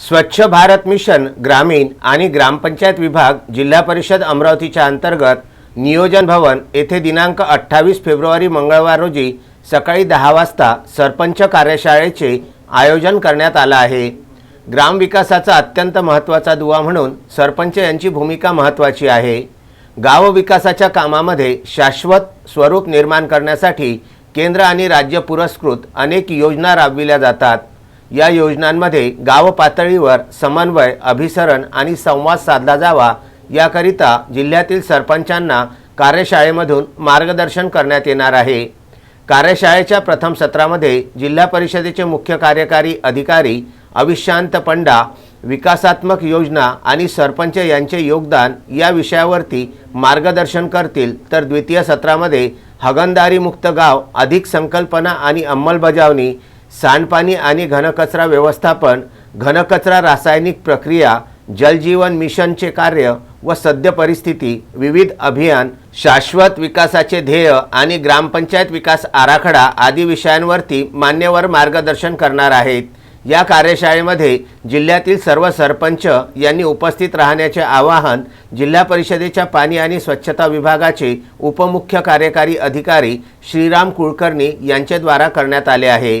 स्वच्छ भारत मिशन ग्रामीण आणि ग्रामपंचायत विभाग जिल्हा परिषद अमरावतीच्या अंतर्गत नियोजन भवन येथे दिनांक अठ्ठावीस फेब्रुवारी मंगळवार रोजी सकाळी दहा वाजता सरपंच कार्यशाळेचे आयोजन करण्यात आलं आहे. ग्रामविकासाचा अत्यंत महत्त्वाचा दुवा म्हणून सरपंच यांची भूमिका महत्त्वाची आहे. गाव विकासाच्या कामामध्ये शाश्वत स्वरूप निर्माण करण्यासाठी केंद्र आणि राज्य पुरस्कृत अनेक योजना राबविल्या जातात. या योजनांमध्ये गाव पातळीवर समन्वय अभिसरण आणि संवाद साधला जावा. याकरिता जिल्ह्यातील सरपंचांना कार्यशाळेमधून मार्गदर्शन करण्यात येणार आहे. कार्यशाळेच्या प्रथम सत्रामध्ये जिल्हा परिषदेचे मुख्य कार्यकारी अधिकारी अविशांत पंडा विकासात्मक योजना आणि सरपंच यांचे योगदान या विषयावरती मार्गदर्शन करतील. तर द्वितीय सत्रामध्ये हगणदारी मुक्त गाव अधिक संकल्पना आणि अंमलबजावणी सांडपाणी आणि घनकचरा व्यवस्थापन घनकचरा रासायनिक प्रक्रिया जलजीवन मिशनचे कार्य व सद्य परिस्थिती विविध अभियान शाश्वत विकासाचे ध्येय आणि ग्रामपंचायत विकास आराखडा आदी विषयांवरती मान्यवर मार्गदर्शन करणार आहेत. या कार्यशाळेमध्ये जिल्ह्यातील सर्व सरपंच यांनी उपस्थित राहण्याचे आवाहन जिल्हा परिषदेच्या पाणी आणि स्वच्छता विभागाचे उपमुख्य कार्यकारी अधिकारी श्रीराम कुलकर्णी यांच्याद्वारा करण्यात आले आहे.